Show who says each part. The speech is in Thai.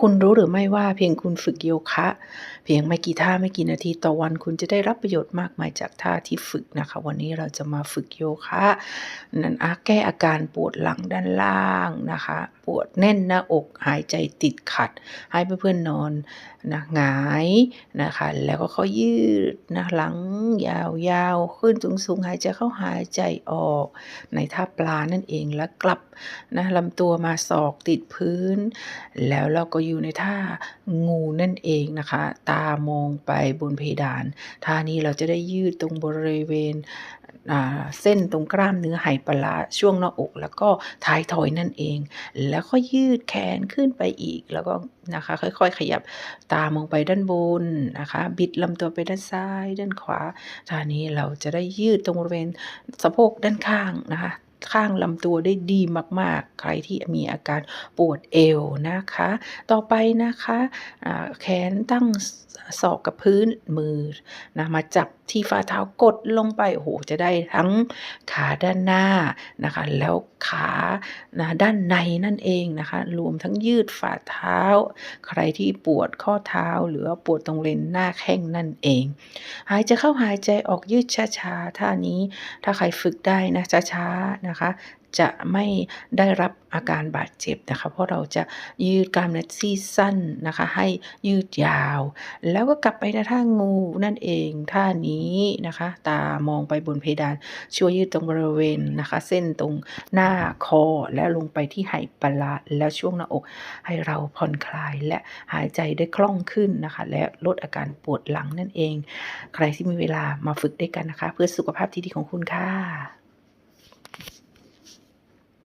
Speaker 1: คุณรู้หรือไม่ว่าเพียงคุณฝึกโยคะ เพียงไม่กี่ท่าไม่กี่นาทีต่อวัน คุณจะได้รับประโยชน์มากมายจากท่าที่ฝึกนะคะ วันนี้เราจะมาฝึกโยคะนั่นอาแก้อาการปวดหลังด้านล่างนะคะ ปวดแน่นหน้าอกหายใจติดขัด ให้เพื่อนๆนอนนะหงายนะคะ แล้วก็เขายืดนะหลังยาวๆขึ้นสูงๆหายใจเข้าหายใจออกในท่าปลานั่นเองแล้วกลับนะลำตัวมาศอกติดพื้น แล้วเราก็อยู่ในท่างูนั่นเองนะคะ ตามองไปบนเพดาน ท่านี้เราจะได้ยืดตรงบริเวณเส้นตรงกล้ามเนื้อไหปลาร้าช่วงหน้าอก แล้วก็ท้ายทอยนั่นเอง แล้วก็ยืดแขนขึ้นไปอีกแล้วก็นะคะ ค่อยๆ ขยับตามองไปด้านบนนะคะ บิดลำตัวไปด้านซ้าย ด้านขวาท่านี้เราจะได้ยืดตรงบริเวณสะโพกด้านข้างนะคะ ข้างลำตัวได้ดีมากๆ ใครที่มีอาการปวดเอวนะคะ ต่อไปนะคะแขนตั้งศอกกับพื้นมือนะมาจับที่ฝ่าเท้ากดลงไปโอ้โหจะได้ทั้งขาด้านหน้านะคะ แล้วขานะด้านในนั่นเองนะคะ รวมทั้งยืดฝ่าเท้า ใครที่ปวดข้อเท้าหรือปวดตรงเลนหน้าแข้งนั่นเอง หายใจเข้าหายใจออกยืดช้าๆท่านี้ถ้าใครฝึกได้นะช้าๆนะคะจะไม่ได้รับอาการบาดเจ็บนะคะ เพราะเราจะยืดกล้ามเนื้อที่สั้นนะคะ ให้ยืดยาว แล้วก็กลับไปในท่างูนั่นเองท่านี้นะคะ ตามองไปบนเพดานช่วยยืดตรงบริเวณนะคะ เส้นตรงหน้าคอแล้วลงไปที่ไหปลาร้าแล้วช่วงหน้าอก ให้เราผ่อนคลายและหายใจได้คล่องขึ้นนะคะ และลดอาการปวดหลังนั่นเอง ใครที่มีเวลามาฝึกด้วยกันนะคะ เพื่อสุขภาพที่ดีของคุณค่ะ